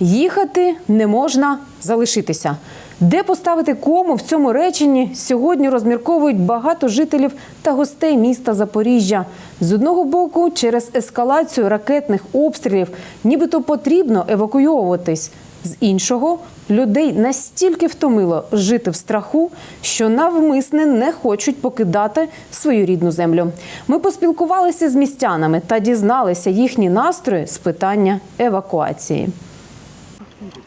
Їхати не можна залишитися. Де поставити кому в цьому реченні сьогодні розмірковують багато жителів та гостей міста Запоріжжя. З одного боку, через ескалацію ракетних обстрілів, нібито потрібно евакуйовуватись. З іншого, людей настільки втомило жити в страху, що навмисне не хочуть покидати свою рідну землю. Ми поспілкувалися з містянами та дізналися їхні настрої з питання евакуації.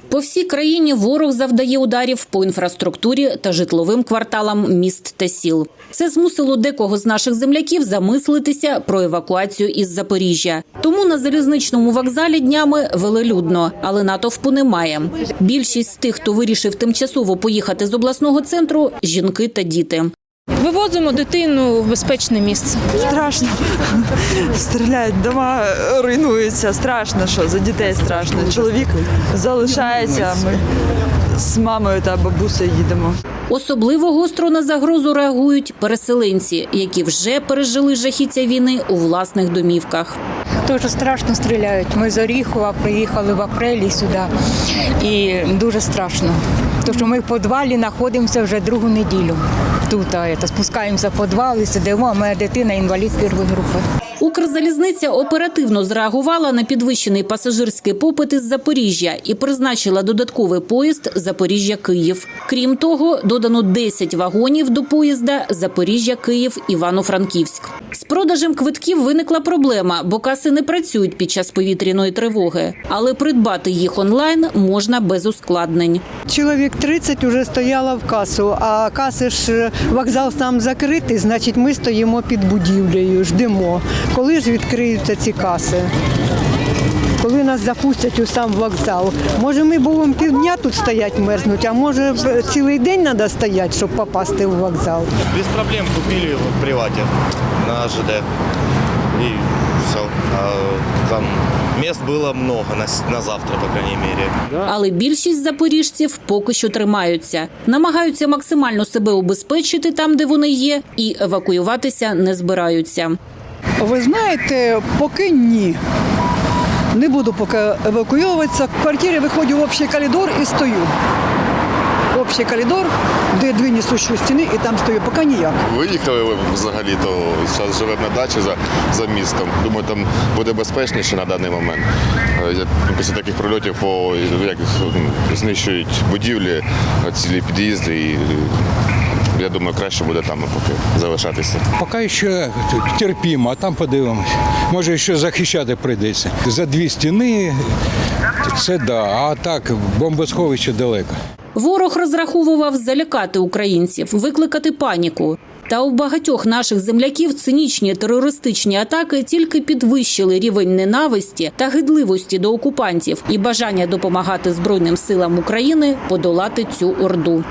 По всій країні ворог завдає ударів по інфраструктурі та житловим кварталам міст та сіл. Це змусило декого з наших земляків замислитися про евакуацію із Запоріжжя. Тому на залізничному вокзалі днями велелюдно, але натовпу немає. Більшість з тих, хто вирішив тимчасово поїхати з обласного центру – жінки та діти. Вивозимо дитину в безпечне місце. Страшно. Стріляють, дома руйнуються. Страшно, що за дітей страшно. Чоловік залишається. Ми з мамою та бабусею їдемо. Особливо гостро на загрозу реагують переселенці, які вже пережили жахіття війни у власних домівках. Дуже страшно стріляють. Ми з Оріхова приїхали в апрелі сюди. І дуже страшно. Тому що ми в підвалі знаходимося вже другу неділю. Тут а, это, спускаємося в підвал і сидимо, а моя дитина інвалід першої групи. Укрзалізниця оперативно зреагувала на підвищений пасажирський попит із Запоріжжя і призначила додатковий поїзд Запоріжжя-Київ. Крім того, додано 10 вагонів до поїзда Запоріжжя-Київ Івано-Франківськ. З продажем квитків виникла проблема, бо каси не працюють під час повітряної тривоги, але придбати їх онлайн можна без ускладнень. Чоловік 30 вже стояла в касу, а каси ж вокзал сам закритий, значить ми стоїмо під будівлею, ждемо. Коли ж відкриються ці каси? Коли нас запустять у сам вокзал. Може, ми будемо півдня тут стоять мерзнуть, а може цілий день треба стояти, щоб попасти в вокзал. Без проблем купили в привате на ЖД. И все. там мест было много на, на завтра, по крайней мере. Але більшість запоріжців поки що тримаються, намагаються максимально себе убезпечити там, де вони є, і евакуюватися не збираються. Ви знаєте, поки ні. Не буду поки евакуйовуватися. В квартирі виходжу в общий коридор і стою. Общий коридор, де дві несущі стіни, і там стою, поки ніяк. Виїхали взагалі, то зараз живемо на дачі за, за містом. Думаю, там буде безпечніше на даний момент. Е, ну, Після таких прильотів по як знищують будівлі, цілі під'їзди і. Я думаю, краще буде там поки залишатися. Поки що терпімо, а там подивимось. Може, ще захищати прийдеться. За дві стіни це да, а так бомбосховище далеко. Ворог розраховував залякати українців, викликати паніку. Та у багатьох наших земляків цинічні терористичні атаки тільки підвищили рівень ненависті та гидливості до окупантів і бажання допомагати Збройним силам України подолати цю орду.